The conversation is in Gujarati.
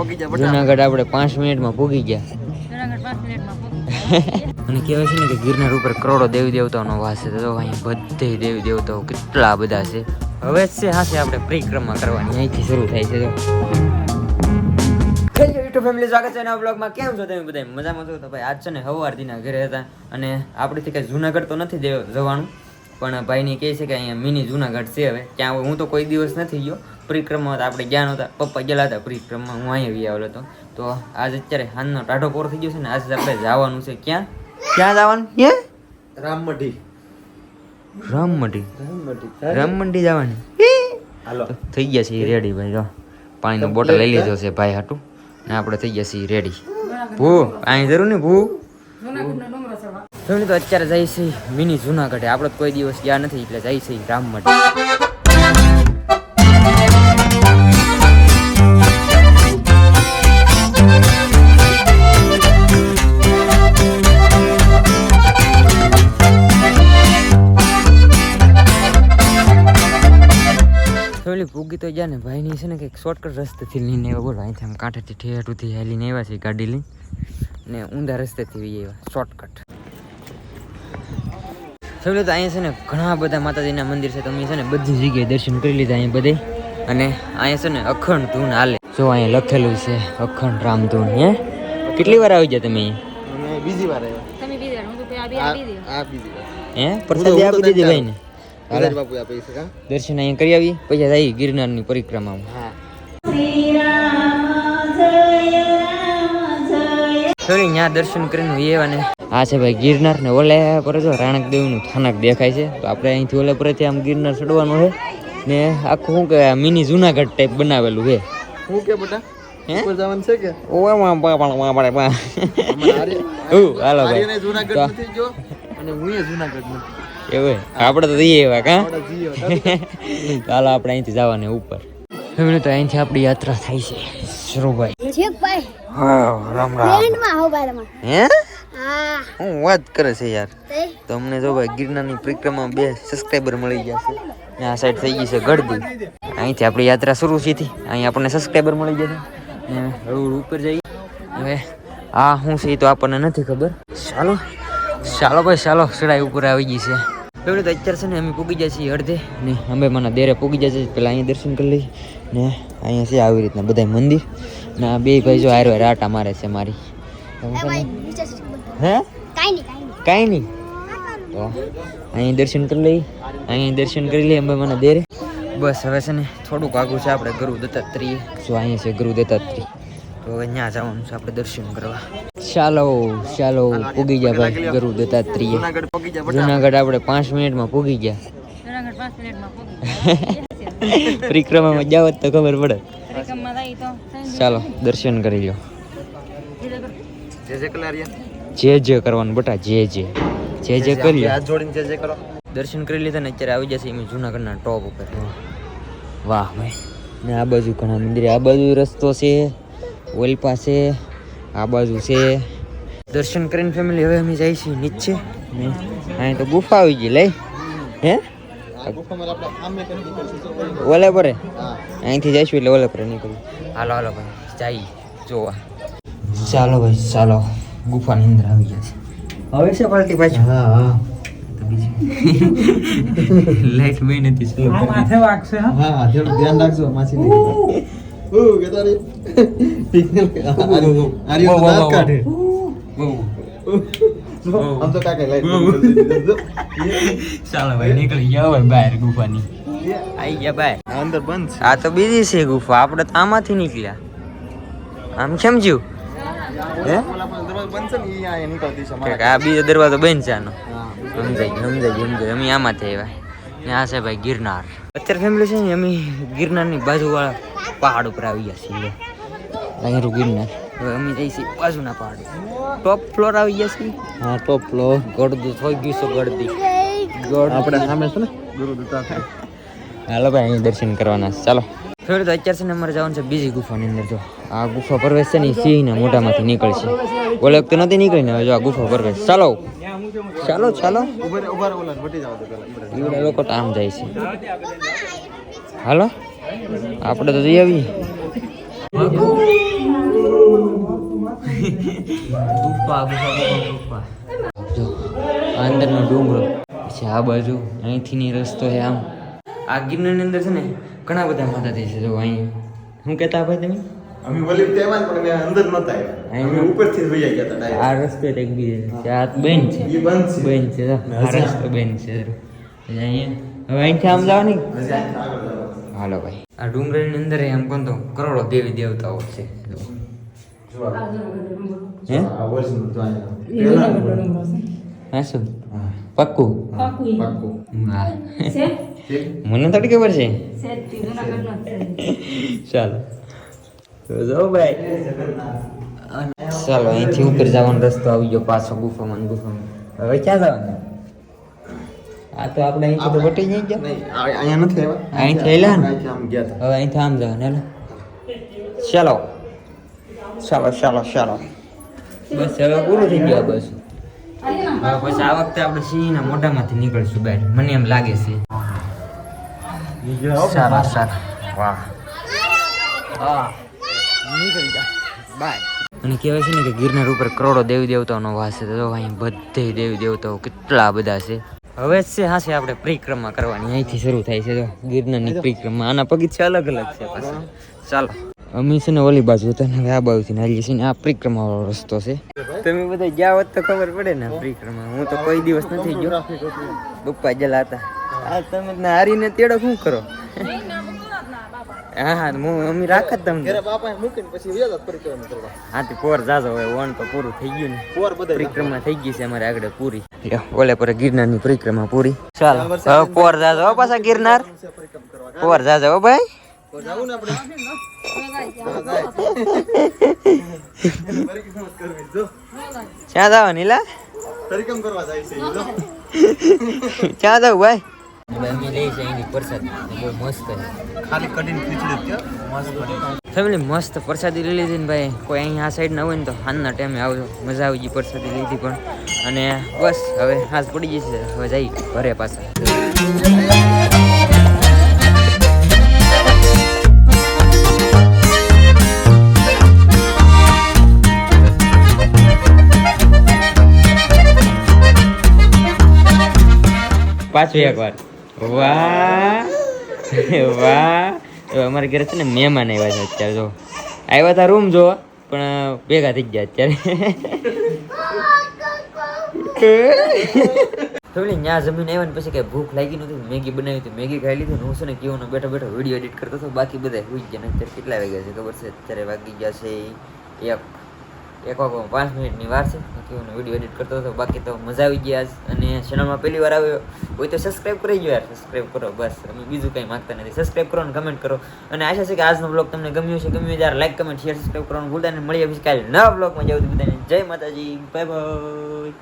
જુનાગઢ આપણે પાંચ મિનિટમાં પૂગી ગયા. અને કહેવાય છે ને કે ગિરનાર ઉપર કરોડો દેવી દેવતાઓનો વાસ છે તો અહીં બધે દેવી દેવતાઓ કેટલા બધા છે. હવે છે હા છે આપણે પરિક્રમા કરવાની અહીંથી શરૂ થાય છે તો યુટ્યુબ ફેમિલી સ્વાગત છે નવા બ્લોગમાં કેમ છો તમે બધા મજામાં છો? તો ભાઈ આજ છે ને હવારથીના ઘરે હતા અને આપણેથી કંઈ જુનાગઢ તો નથી જવાનું પણ ભાઈની કહે છે કે અહીંયા મિની જુનાગઢ છે હવે. ત્યાં હું તો કોઈ દિવસ નથી ગયો પરિક્રમા તો આપણે ગયા નહોતા પપ્પા ગયેલા હતા પરિક્રમા હું અહીંયા વી આવેલો હતો. તો આજ અત્યારે હાનનો ટાઢો પોર થઈ ગયો છે ને આજે આપણે જવાનું છે. ક્યાં? ક્યાં જવાનું? હે રામમઢી. રામમઢી? રામમઢી. રામમઢી જવાની? હાલો થઈ ગયા છે રેડી ભાઈ જો. પાણીનો બોટલ લઈ લીધો છે ભાઈ હાટું. ને આપણે થઈ ગયા છીએ રેડી ભૂ અહીં જરૂર ને ભૂ. તો અત્યારે જાય છે મિની જુનાગઢે. આપણે તો કોઈ દિવસ ગયા નથી એટલે જાય છે રામમઢી. થોડી તો ગયા ને ભાઈની છે ને કંઈક શોર્ટકટ રસ્તેથી લઈને એવા બોલો અહીંથી આમ કાંઠેથી ઠેઠુંથી હેલીને આવ્યા છે ગાડી લઈને. ને ઊંધા રસ્તેથી એવા શોર્ટકટ સૌલે તો અહીંયા છે ને ઘણા બધા માતાજીના મંદિર છે. તમે છે ને બધી જગ્યાએ દર્શન કરી લીધા અહીંયા બધે. અને અહીંયા છે ને અખંડ ધૂન હાલે. જો અહીંયા લખેલું છે અખંડ રામ ધૂન હે? કેટલી વાર આવી ગયા તમે અહીંયા? બીજી વાર આવ્યા. તમે બીજી વાર, હું તો આ આ બીજી વાર. હે? પ્રસાદી આપી દીધી ભાઈને. વિરાજ બાપુ આપે છે દર્શન અહીંયા કરી આવી પછી જઈ ગિરનારની પરિક્રમામાં. હા. સોરી ત્યાં દર્શન કરીને એવા અને આ છે ભાઈ ગિરનાર ને ઓલે પર જો રાણક દેવનું થાનક દેખાય છે. તો આપણે અહીંથી ઓલે પરથી આમ ગિરનાર ચડવાનું છે. ને આખું શું કે મિની જુનાગઢ ટાઈપ બનાવેલું છે. શું કે બેટા? હાલો ભાઈ. જુનાગઢ નથી ગયો અને હું જુનાગઢ નથી એવું આપણે તો જઈએ એવા કા? ચાલો આપણે અહીંથી જવાને ઉપર. હવે તો અહીંથી આપણી યાત્રા થાય છે શરૂભાઈ. ઠીક ભાઈ હા રામ રામ. ટ્રેનમાં આવો બારમાં. હે? હા. હું વાત કરે છે યાર. તમને તો અમને જો ભાઈ ગિરનારની પરિક્રમા બે સબસ્ક્રાઈબર મળી ગયા છે. ને આ સાઈડ થઈ ગઈ છે ગળદી અહીંથી આપણી યાત્રા શરૂ થઈ હતી. અહીં આપણને સબસ્ક્રાઈબર મળી ગયા છે. રોડ ઉપર જઈ હવે આ શું છે એ તો આપણને નથી ખબર. ચાલો. ચાલો ભાઈ ચાલો. ચડાઈ ઉપર આવી ગઈ છે. એવું તો અત્યારે છે ને અમે પૂગી જાય છીએ અડધે ને અમે મને દેરે પૂગી જાય છે. પેલા અહીંયા દર્શન કરી લઈ ને અહીંયા છે આવી રીતના બધા મંદિર. ને આ બે ભાઈ જો હાર રાટા મારે છે મારી. હે? કાંઈ નહીં કાંઈ કાંઈ નહીં? તો અહીં દર્શન કરી લઈ અહીં દર્શન કરી લઈએ અમે મને દેરે. બસ હવે છે ને થોડુંક આગું છે આપણે ગુરુ દત્તાત્રેય જો અહીંયા છે ગુરુ દત્તાત્રેય તો હવે ત્યાં જવાનું છે આપણે દર્શન કરવા. ચાલો ચાલો પૂગી ગયા ભાઈ ગુરુ દત્તાત્રેય જુનાગઢ જુનાગઢ આપણે પાંચ મિનિટમાં પૂગી ગયા. પરિક્રમામાં જાવ જ તો ખબર પડે. ચાલો દર્શન કરી લો જે જે કરવાનું બટા જે જે જે જે કરી લો હાથ જોડીને જે જે કરો. દર્શન કરી લીધા ને અત્યારે આવી જશે એમ જુનાગઢના ટોપ ઉપર. વાહ ભાઈ. ને આ બાજુ ઘણા મંદિર આ બાજુ રસ્તો છે ઓલપા છે. આ બાજુ છે. દર્શન કરીને ફેમિલી હવે અમે જાય છીએ નીચે. અહીં તો ગુફા આવી ગઈ લઈ. હે? આ ગુફામાં આપણે આમે કરી દીધું ઓલે પરે અહીંથી જઈશું એટલે ઓલે પરે નીકળ્યું હાલો હાલો ભાઈ જઈ જોવા. ચાલો ભાઈ ચાલો. ગુફાની અંદર આવી ગયા છે. હવે છે પાલટી પાછું? હા હા. લાઈટ મેં નથી હા? થોડું ધ્યાન રાખજો માછી નહીં ઓ કેતા રે તો દાંત કાઢે આમ તો કાકા લાઈટ ચાલો ભાઈ નીકળી ગયા હવે બહાર ગુફાની આઈ ગયા બહાર અંદર બંધ આ તો બીજી છે ગુફા આપણે તો આમાંથી નીકળ્યા આમ સમજ્યું છે ઓલા પણ દરવાજો બંધ છે ને આ બીજો દરવાજો બંધ છે આનો સમજાય સમજાય સમજાય અમે આમાંથી આવ્યા આ છે ભાઈ ગિરનાર. અત્યારે ફેમિલી છે ને અમે ગિરનારની બાજુવાળા પહાડ ઉપર આવી ગયા છીએ. અહીંયા ગિરનાર. હવે અમે જઈ છીએ બાજુના પહાડ. ટોપ ફ્લોર આવી ગયા છીએ. હા ટોપ ફ્લોર ગળદું થઈ ગયું છે ગળદી. આપણે સામે છે ને? ગુરુ દત્તાત્રેય હાલો ભાઈ અહીં દર્શન કરવાના ચાલો. ફેર તો અત્યારે છે ને અમારે જવાનું છે બીજી ગુફાની અંદર જો. આ ગુફા પ્રવેશ છે ને સિંહ સિંહના મોઢામાંથી નીકળશે. ઓલે તો નથી નીકળી ને હવે જો આ ગુફા પ્રવેશ. ચાલો. ચાલો ચાલો. ઈવડા લોકો આમ જાય છે. હાલો. આપણે તો જઈ જો અંદરનો ડુંગરો. પછી આ બાજુ અહીંથી ની રસ્તો છે આમ. આ ગિરનારની અંદર છે ને ઘણા બધા માતાજી છે જો અહીં શું કહેતા ભાઈ તમે? અમે વલી તેમાં પણ અમે અંદર નતા આવ્યા. અમે ઉપરથી વહી ગયા હતા આ રસ્તે એક બીજે છે. આ બેન છે. ઈ બંધ છે. બેન છે જો. આ રસ્તો બેન છે અહીંયા. હવે અહીંથી આમ જાવ જવાનું. હાલો ભાઈ. આ ડુંગરની અંદર આમ કોણ તો કરોડો દેવી દેવતાઓ છે જો. જો આ. હે? આ original જો અહીંયા. પહેલા હા શું પક્કું પાક્કું. હા મને થોડી ખબર છે ચાલો જો ભાઈ ચાલો અહીંથી ઉપર જવાનો રસ્તો આવી ગયો પાછો ગુફામાં ગુફામાં હવે ક્યાં જવાનું આ તો આપણે તો વટી જઈ ગયા નહીં, અહીંયા નથી આવ્યા અહીંથી આયલા ને? અહીંથી આમ ગયા હતા. હવે અહીંથી આમ જવાનું હેલો ચાલો ચાલો ચાલો ચાલો બસ હવે પૂરું થઈ ગયો બસ પછી આ વખતે આપણે સિંહના મોઢામાંથી નીકળશું બહાર. મને એમ લાગે છે. સારા સારા. વાહ. હા. નીકળી જા. બાય. અને કહેવાય છે ને કે ગિરનાર ઉપર કરોડો દેવી દેવતાઓનો વાસ છે. તો અહીં બધે દેવી દેવતાઓ કેટલા બધા છે. હવે જ છે હા છે આપણે પરિક્રમા કરવાની. અહીંથી શરૂ થાય છે તો ગિરનારની પરિક્રમા. આના પગથિયા અલગ અલગ છે પાછા. ચાલો. અમે છે ને ઓલી બાજુ હતા ને હવે આ બાજુથી નાલીએ છીએ ને આ પરિક્રમા વાળો રસ્તો છે. તમે બધા ગયા હોત તો ખબર પડે ને પરિક્રમા. હું તો કોઈ દિવસ નથી ગયો. બપ્પા જલા હતા. આ તમે ને હારીને તેડો શું કરો? હા હા હું અમે રાખ જ તમને. હા તે મૂકીને પછી વ્યા હતા પરિક્રમા કરવા. હાથી પોર જાજો હવે વન તો પૂરું થઈ ગયું ને. પોર બધા પરિક્રમા થઈ ગઈ છે અમારે આગળ પૂરી. ઓલે પર ગિરનારની પરિક્રમા પૂરી. ચાલો. પોર જાજો પાછા ગિરનાર. પરિક્રમા કરવા. પોર જાજો હો ભાઈ. જાવું ને આપણે? ક્યાં જાવ નીલા? પરિક્રમા કરવા જાય છે ક્યાં જાવ ભાઈ અમે લઈ છે એની પ્રસાદી બહુ મસ્ત છે ખાલી કઢીને ખીચડી જ કે મસ્ત. બની. ફેમિલી મસ્ત પ્રસાદી લઈ લીધી ને ભાઈ. કોઈ અહીં આ સાઈડ ના હોય ને તો હાલના ટાઈમે આવજો. મજા આવી ગઈ પ્રસાદી લીધી પણ. અને બસ હવે હાથ પડી જશે. હવે જઈ ઘરે પાછા. પાછું એકવાર વાહ. વાહ. અમારે ઘરે છે ને મહેમાન આવ્યા છે અત્યારે, જો. આવ્યા હતા રૂમ, જો. પણ ભેગા થઈ ગયા અત્યારે. ત્યાં જમીન આવ્યા પછી ભૂખ લાગી નથી મેગી બનાવી હતી, મેગી ખાઈ લીધી હું છે ને કેવો બેઠો બેઠો વીડિયો એડિટ કરતો હતો, બાકી બધા હોઈ ગયા ને અત્યારે કેટલા વાગ્યા છે ખબર અત્યારે વાગી ગયા છે એક એક વાગો પાંચ મિનિટની વાર છે. કેવું વીડિયો એડિટ કરતો હતો. બાકી તો મજા આવી ગઈ આજ. અને ચેનલમાં પહેલી વાર આવ્યો હોય તો સબસ્ક્રાઇબ કરી ગયો યાર. સબસ્ક્રાઇબ કરો, બસ. અમે બીજું કંઈ માગતા નથી. સબસ્ક્રાઇબ કરો અને કમેન્ટ કરો. અને આશા છે કે આજનો બ્લોગ તમને ગમ્યો છે ગમ્યો ત્યારે લાઈક કમેન્ટ શેર સબસ્ક્રાઇબ કરવાનું ભૂલતા નહીં. મળી પછી કાલે નવા બ્લોગમાં જાવ બધાને. જય માતાજી. Bye bye